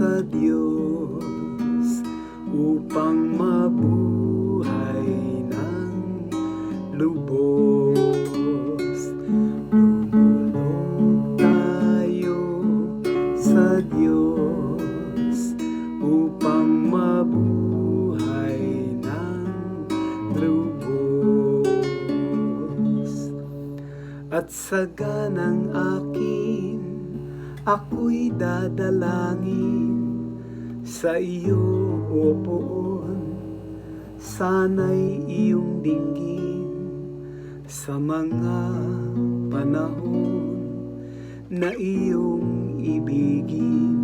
sa Diyos upang mabuhay ng lubos. Tumulong tayo sa Diyos upang mabuhay ng lubos. At sa ganang akin, ako'y dadalangin sa iyo, O Poon. Sana'y iyong dinggin sa mga panahon na iyong ibigin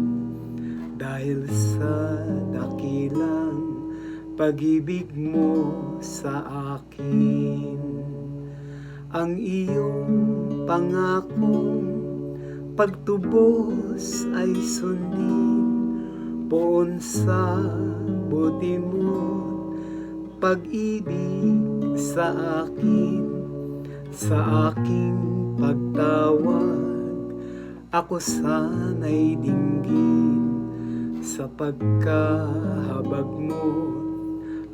dahil sa dakilang pag-ibig mo sa akin ang iyong pangakong pagtubos ay sundin. Poon sa buti mo pag-ibig sa akin. Sa aking pagtawag ako sana'y dinggin. Sa pagkahabag mo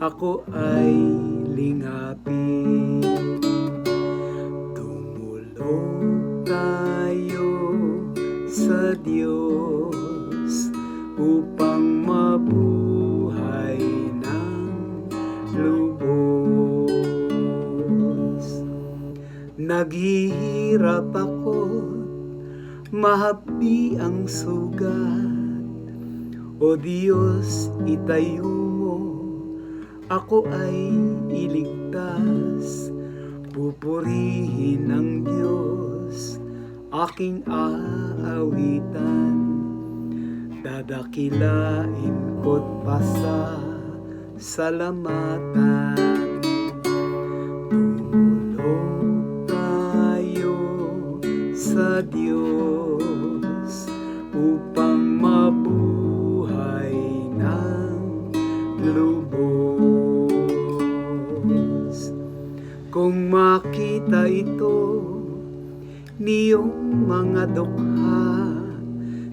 ako ay lingapin. Tumulong tayo sa Diyos upang mabuhay ng lubos. Naghihirap ako, mahapdi ang sugat. O Diyos, itayo mo, ako ay iligtas. Pupurihin ng Diyos aking aawitan. Dadakilain ko't pasa salamatan Tumulong tayo sa Diyos upang mabuhay ng lubos. Kung makita ito niyong mga dukha,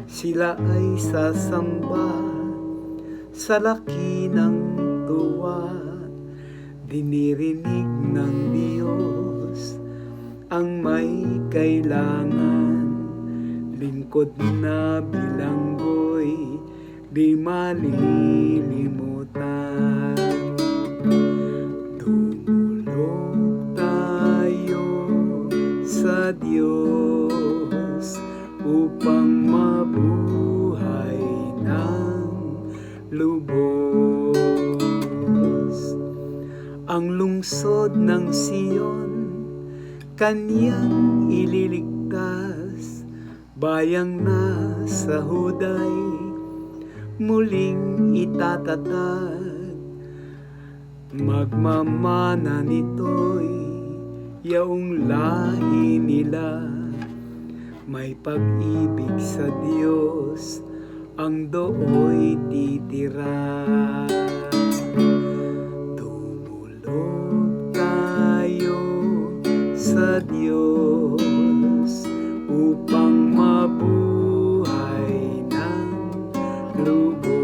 sila ay sasamba sa laki ng tuwa. Dinirinig ng Diyos ang may kailangan, lingkod na bilanggoy, di malilimutan. Diyos upang mabuhay ng lubos. Ang lungsod ng Siyon, kanyang ililigtas, bayang nasa huday, muling itatatag. Magmamana nito'y yaong lahi nila May pag-ibig sa Diyos ang dooy titira. Tumulong tayo sa Diyos upang mabuhay ng lubos